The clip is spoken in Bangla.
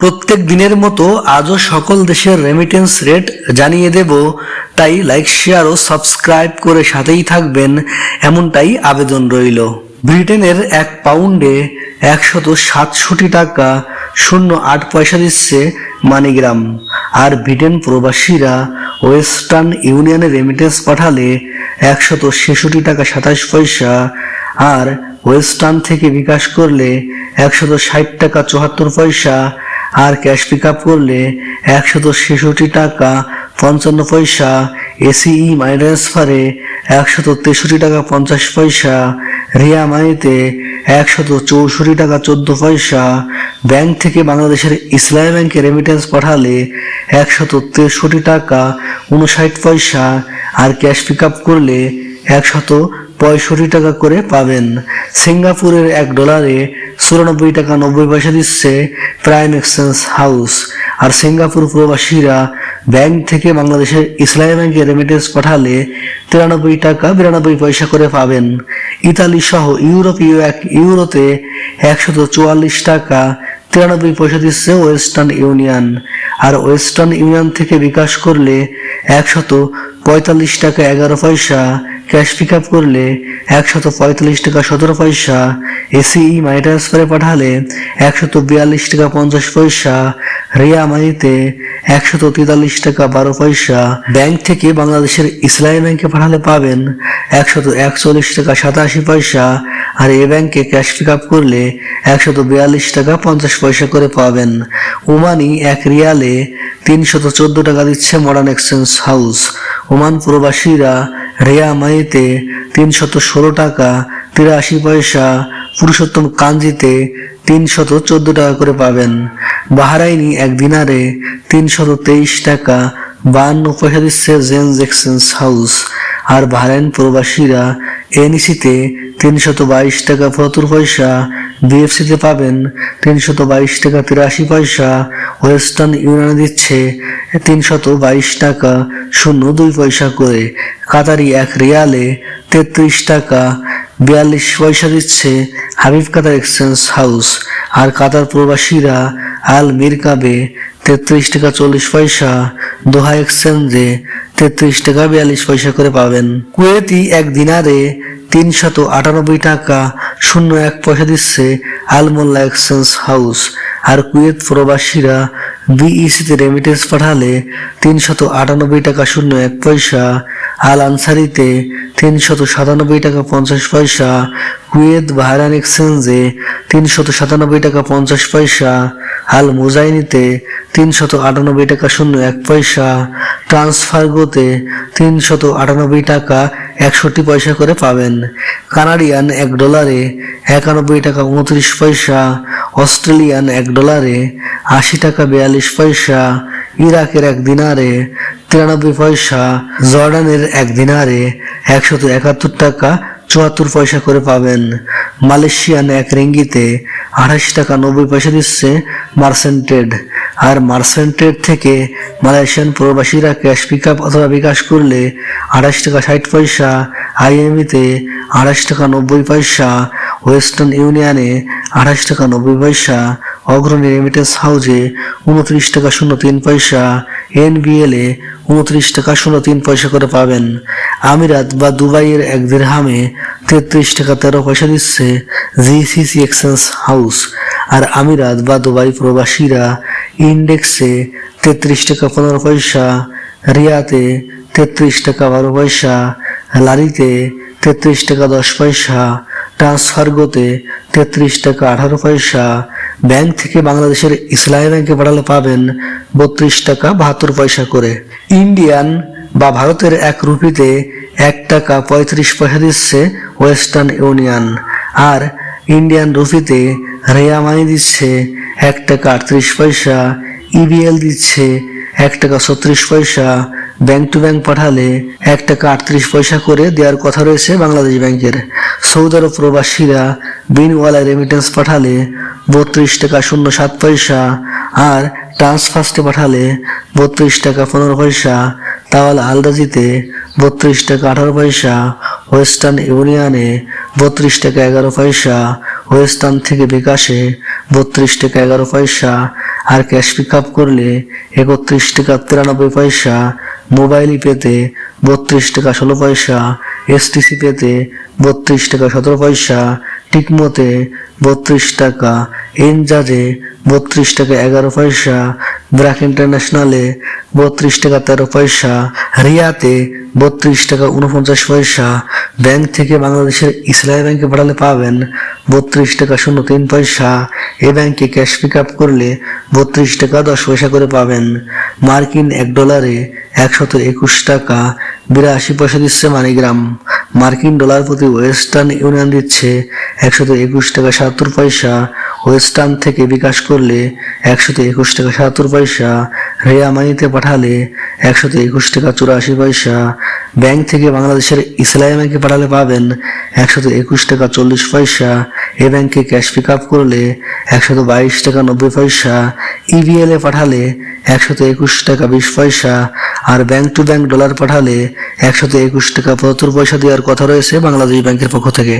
প্রত্যেক দিনের মতো আজও সকল দেশের রেমিটেন্স রেট জানিয়ে দেব। তাই লাইক শেয়ার ও সাবস্ক্রাইব করে সাথেই থাকবেন। এমনটাই আবেদন রইল। ব্রিটেনের এক পাউন্ডে একশত সাতষট্টি টাকা শূন্য আট পয়সা দিচ্ছে মানিগ্রাম। আর ব্রিটেন প্রবাসীরা ওয়েস্টার্ন ইউনিয়নে রেমিটেন্স পাঠালে একশত ছেষট্টি টাকা সাতাশ পয়সা। আর ওয়েস্টার্ন থেকে বিকাশ করলে একশত ষাট টাকা চুয়াত্তর পয়সা। আর ক্যাশ পিক আপ করলে একশত ছেষট্টি টাকা পঞ্চান্ন পয়সা এসিই মানি ট্রান্সফারে একশত তেষট্টি টাকা পঞ্চাশ পয়সা, রিয়া মানিতে একশত চৌষট্টি টাকা চোদ্দ পয়সা ব্যাংক থেকে বাংলাদেশের ইসলামী ব্যাংকে রেমিটেন্স পাঠালে একশত তেষট্টি টাকা উনষাট পয়সা, আর ক্যাশ পিক আপ করলে একশত পঁয়ষট্টি টাকা করে পাবেন। সিঙ্গাপুরের এক ডলারে চুরানব্বই টাকা নব্বই পয়সা দিচ্ছে প্রাইম এক্সচেঞ্জ হাউস। আর সিঙ্গাপুর প্রবাসীরা ব্যাংক থেকে বাংলাদেশের ইসলামী ব্যাংকে রেমিটেন্স পাঠালে তিরানব্বই টাকা বিরানব্বই পয়সা করে পাবেন। ইতালি সহ ইউরোপীয় এক ইউরোতে একশত চুয়াল্লিশ টাকা তিরানব্বই পয়সা দিচ্ছে ওয়েস্টার্ন ইউনিয়ন। আর ওয়েস্টার্ন ইউনিয়ন থেকে বিকাশ করলে একশত পঁয়তাল্লিশ টাকা এগারো পয়সা ক্যাশ পিক আপ করলে একশত পঁয়তাল্লিশ টাকা সতেরো পয়সা, এসিই মানি ট্রান্সফারে পাঠালে একশত বিয়াল্লিশ টাকা পঞ্চাশ পয়সা, রিয়া মানিতে একশত তেতাল্লিশ টাকা বারো পয়সা। ব্যাংক থেকে বাংলাদেশের ইসলামী ব্যাংকে পাঠালে পাবেন একশত একচল্লিশ টাকা সাতাশি পয়সা আর এ ব্যাংকে ক্যাশ পিক আপ করলে একশত বিয়াল্লিশ টাকা পঞ্চাশ পয়সা করে পাবেন। ওমানি এক রিয়ালে তিনশত চোদ্দ টাকা দিচ্ছে মডার্ন এক্সচেঞ্জ হাউস ওমান প্রবাসীরা রিয়া মাইতে তিনশত ষোলো টাকা, তিরাশি পয়সা, পুরুষোত্তম কাঞ্জিতে তিনশত চোদ্দ টাকা করে পাবেন। বাহারাইনি এক দিনারে তিনশত তেইশ টাকা বায়ান্ন পয়সা দিচ্ছে জেন্স এক্সচেঞ্জ হাউস। আর বাহারাইন প্রবাসীরা এনইসিতে তিনশত বাইশ টাকা পঁচাত্তর পয়সা, বিএফসিতে পাবেন তিনশত বাইশ টাকা তিরাশি পয়সা, ওয়েস্টার্ন ইউনিয়নে দিচ্ছে তিনশত বাইশ টাকা শূন্য দুই পয়সা করে। কাতারি এক রিয়ালে তেত্রিশ টাকা বিয়াল্লিশ পয়সা দিচ্ছে হাবিব কাতার এক্সচেঞ্জ হাউস। আর কাতার প্রবাসীরা আল মিরকাবে তেত্রিশ টাকা চল্লিশ পয়সা, দোহা এক্সচেঞ্জে তেত্রিশ টাকা বিয়াল্লিশ পয়সা করে পাবেন। কুয়েতি এক দিনারে তিনশত আটানব্বই টাকা শূন্য এক পয়সা দিচ্ছে আলমোল্লা এক্সচেঞ্জ হাউস আর কুয়েত প্রবাসীরা বিইসিতে রেমিটেন্স পাঠালে তিনশত আটানব্বই টাকা শূন্য এক পয়সা আল আনসারিতে তিনশত সাতানব্বই টাকা পঞ্চাশ পয়সা, কুয়েত বাহারান এক্সচেঞ্জে তিনশত সাতানব্বই টাকা পঞ্চাশ পয়সা আল মুজাইনিতে তিনশত আটানব্বই টাকা শূন্য এক পয়সা ট্রান্সফারগোতে তিনশত আটানব্বই টাকা একষট্টি পয়সা করে পাবেন। কানাডিয়ান এক ডলারে একানব্বই টাকা উনত্রিশ পয়সা, অস্ট্রেলিয়ান এক ডলারে আশি টাকা বিয়াল্লিশ পয়সা, ইরাকের এক দিনারে তিরানব্বই পয়সা, জর্ডানের এক দিনারে একশত একাত্তর টাকা চুয়াত্তর পয়সা করে পাবেন। মালয়েশিয়ান এক রেঙ্গিতে আঠাশ টাকা নব্বই পয়সা দিচ্ছে মার্সেন্টেড। আর মার্সেন্টেড থেকে মালয়েশিয়ান প্রবাসীরা ক্যাশ পিক আপ অথবা বিকাশ করলে আঠাশ টাকা ষাট পয়সা, আইএমইতে আঠাশ টাকা নব্বই পয়সা, ওয়েস্টার্ন ইউনিয়নে আঠাশ টাকা নব্বই পয়সা, অগ্রণী রেমিটেন্স হাউজে উনত্রিশ টাকা শূন্য তিন পয়সা এনবিএল উনত্রিশ টাকা শূন্য তিন পয়সা করে পাবেন। আমিরাত বা দুবাইয়ের এক দিরহামে তেত্রিশ টাকা তেরো পয়সা দিচ্ছে জিসিসি এক্সচেঞ্জ হাউস। আর আমিরাত বা দুবাই প্রবাসীরা ইন্ডেক্সে তেত্রিশ টাকা পনেরো পয়সা, রিয়াতে তেত্রিশ টাকা বারো পয়সা, লারিতে তেত্রিশ টাকা দশ পয়সা, ট্রান্সফারগোতে তেত্রিশ টাকা আঠারো পয়সা। ব্যাংক থেকে বাংলাদেশের ইসলামী ব্যাংকে পাঠালে পাবেন বত্রিশ টাকা বাহাত্তর পয়সা করে। ইন্ডিয়ান বা ভারতের এক রুপিতে এক টাকা পঁয়ত্রিশ পয়সা দিচ্ছে ওয়েস্টার্ন ইউনিয়ন। আর ইন্ডিয়ান রুপিতে রেয়া মানি দিচ্ছে এক টাকা আটত্রিশ পয়সা ইবিএল দিচ্ছে এক টাকা ছত্রিশ পয়সা, ব্যাংক টু ব্যাংক পাঠালে এক টাকা আটত্রিশ পয়সা করে দেওয়ার কথা রয়েছে বাংলাদেশ ব্যাংকের। সৌদি আরব প্রবাসীরা বিনওয়ালা রেমিটেন্স পাঠালে বত্রিশ টাকা শূন্য সাত পয়সা আর ট্রান্সফার্স্টে পাঠালে বত্রিশ টাকা পনেরো পয়সা। তাওয়াল আলদাজিতে বত্রিশ টাকা আঠারো পয়সা। ওয়েস্টার্ন ইউনিয়নে বত্রিশ টাকা এগারো পয়সা। ওয়েস্টার্ন থেকে বিকাশে বত্রিশ টাকা এগারো পয়সা। আর ক্যাশ পিক আপ করলে একত্রিশ টাকা তিরানব্বই পয়সা। মোবাইল পেতে বত্রিশ টাকা ষোলো পয়সা। এসটিসি পেতে বত্রিশ টাকা সতেরো পয়সা। টিকমোতে বত্রিশ টাকা। এনজাজে বত্রিশ টাকা এগারো পয়সা ব্র্যাক ইন্টারন্যাশনালে বত্রিশ টাকা তেরো পয়সা, রিয়াতে বত্রিশ টাকা উনপঞ্চাশ পয়সা। ব্যাংক থেকে বাংলাদেশের ইসলামী ব্যাংকে পাঠালে পাবেন বত্রিশ টাকা শূন্য তিন পয়সা। এ ব্যাংকে ক্যাশ পিক আপ করলে বত্রিশ টাকা দশ পয়সা করে পাবেন। মার্কিন এক ডলারে একশত একুশ টাকা, বিরাশি পয়সা দিচ্ছে মানিগ্রাম। মার্কিন ডলার প্রতি ওয়েস্টার্ন ইউনিয়ন দিচ্ছে একশত একুশ টাকা সাতাত্তর পয়সা। ওয়েস্টার্ন থেকে বিকাশ করলে একশত একুশ টাকা সাতাত্তর পয়সা। রেয়া মানিতে পাঠালে একশত একুশ টাকা চুরাশি পয়সা। ব্যাংক থেকে বাংলাদেশের ইসলামী ব্যাংকে পাঠালে পাবেন একশত একুশ টাকা চল্লিশ পয়সা। এ ব্যাংকে ক্যাশ পিক আপ করলে একশত বাইশ টাকা নব্বই পয়সা। ইবিএল এ পাঠালে একশত একুশ টাকা বিশ পয়সা। আর ব্যাংক টু ব্যাংক ডলার পাঠালে একশত একুশ টাকা পঁচাত্তর পয়সা দেওয়ার কথা রয়েছে বাংলাদেশ ব্যাংকের পক্ষ থেকে।